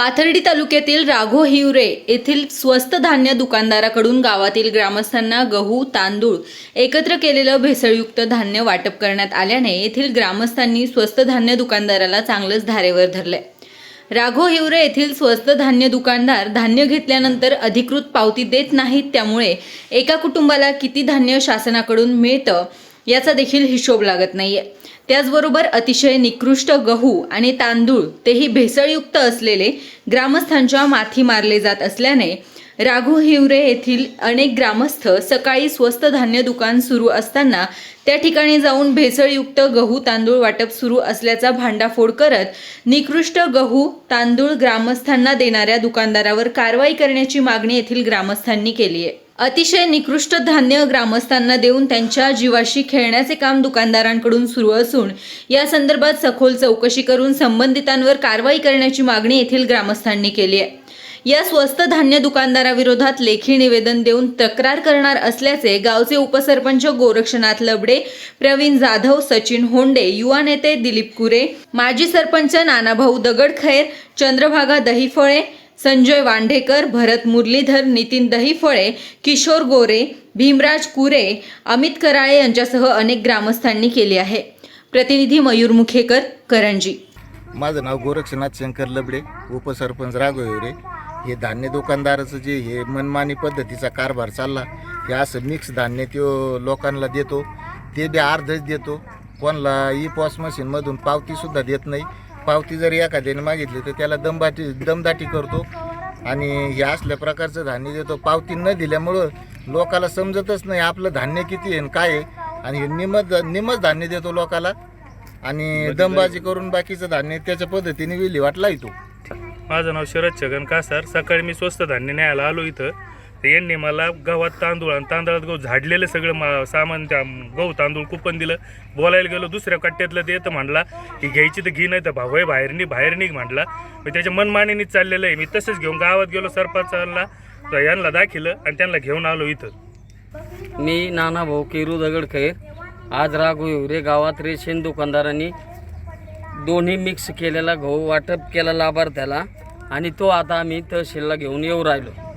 पाथर्डी तालुक्यातील राघो हिवरे येथील स्वस्त धान्य दुकानदाराकडून गावातील ग्रामस्थांना गहू तांदूळ एकत्र केलेलं भेसळयुक्त धान्य वाटप करण्यात आल्याने येथील ग्रामस्थांनी स्वस्त धान्य दुकानदाराला चांगलंच धारेवर धरलंय. राघो हिवरे येथील स्वस्त धान्य दुकानदार धान्य घेतल्यानंतर अधिकृत पावती देत नाहीत त्यामुळे एका कुटुंबाला किती धान्य शासनाकडून मिळतं याचा देखील हिशोब लागत नाहीये. त्याचबरोबर अतिशय निकृष्ट गहू आणि तांदूळ तेही भेसळयुक्त असलेले ग्रामस्थांच्या माथी मारले जात असल्याने राघू हिवरे येथील अनेक ग्रामस्थ सकाळी स्वस्त धान्य दुकान सुरू असताना त्या ठिकाणी जाऊन भेसळयुक्त गहू तांदूळ वाटप सुरू असल्याचा भांडाफोड करत निकृष्ट गहू तांदूळ ग्रामस्थांना देणाऱ्या दुकानदारावर कारवाई करण्याची मागणी येथील ग्रामस्थांनी केली आहे अतिशय निकृष्ट धान्य ग्रामस्थांना देऊन त्यांच्या जीवाशी खेळण्याचे काम दुकानदारांकडून सुरू असून या संदर्भात सखोल चौकशी करून संबंधितांवर कारवाई करण्याची मागणी येथील ग्रामस्थांनी केली आहे. या स्वस्त धान्य दुकानदाराविरोधात लेखी निवेदन देऊन तक्रार करणार असल्याचे गावचे उपसरपंच गोरक्षनाथ लबडे प्रवीण जाधव सचिन होंडे युवा नेते दिलीप कुरे माजी सरपंच नानाभाऊ दगडखैर चंद्रभागा दहीफळे संजय वांढेकर भरत मुरलीधर नितीन दहीफळे किशोर गोरे भीमराज कुरे अमित कराळे यांच्यासह अनेक ग्रामस्थांनी केली आहे. प्रतिनिधी मयूर मुखेकर करंजी. माझं नाव गोरक्षनाथ शंकर लबडे उपसरपंच राघवरे हे धान्य दुकानदाराचं जे हे मनमानी पद्धतीचा कारभार चालला हे असं मिक्स धान्य तो लोकांना देतो. ते बी अर्धच देतो. कोणाला ई पॉस मशीनमधून पावतीसुद्धा देत नाही. पावती जर एखाद्याने मागितली तर त्याला दमबाटी दमदाटी करतो. आणि हे असल्या प्रकारचं धान्य देतो. पावती न दिल्यामुळं लोकाला समजतच नाही आपलं धान्य किती आहे आणि काय आहे. आणि हे निमच निमच धान्य देतो लोकाला. आणि दमबाजी करून बाकीचं धान्य त्याच्या पद्धतीने विल्हेवाट लावतो. माझं नाव शरद छगन कासार. सकाळी मी स्वस्त धान्य न्यायला आलो इथं. तर यांनी मला गव्हात तांदूळ आणि तांदळात गहू झाडलेलं सगळं मा सामान त्या गहू तांदूळ कुपन दिलं. बोलायला गेलो दुसऱ्या कट्ट्यातलं ते तर म्हणला की घ्यायची तर घे नाही तर भाऊ बाहेर नि बाहेर निघ म्हटला मी त्याच्या मनमानीनेच चाललेलं आहे. मी तसंच घेऊन गावात गेलो सरपंचाला तर यांना दाखिलं आणि त्यांना घेऊन आलो इथं. मी नाना भाऊ केरू दगडखैर आज राघू हिवरे गावात रेशन दुकानदारांनी. दोन्ही मिक्स केलेला गहू वाटप केला लाभार्थ्याला आणि तो आता आम्ही तहसीलला घेऊन येऊ राहिलो.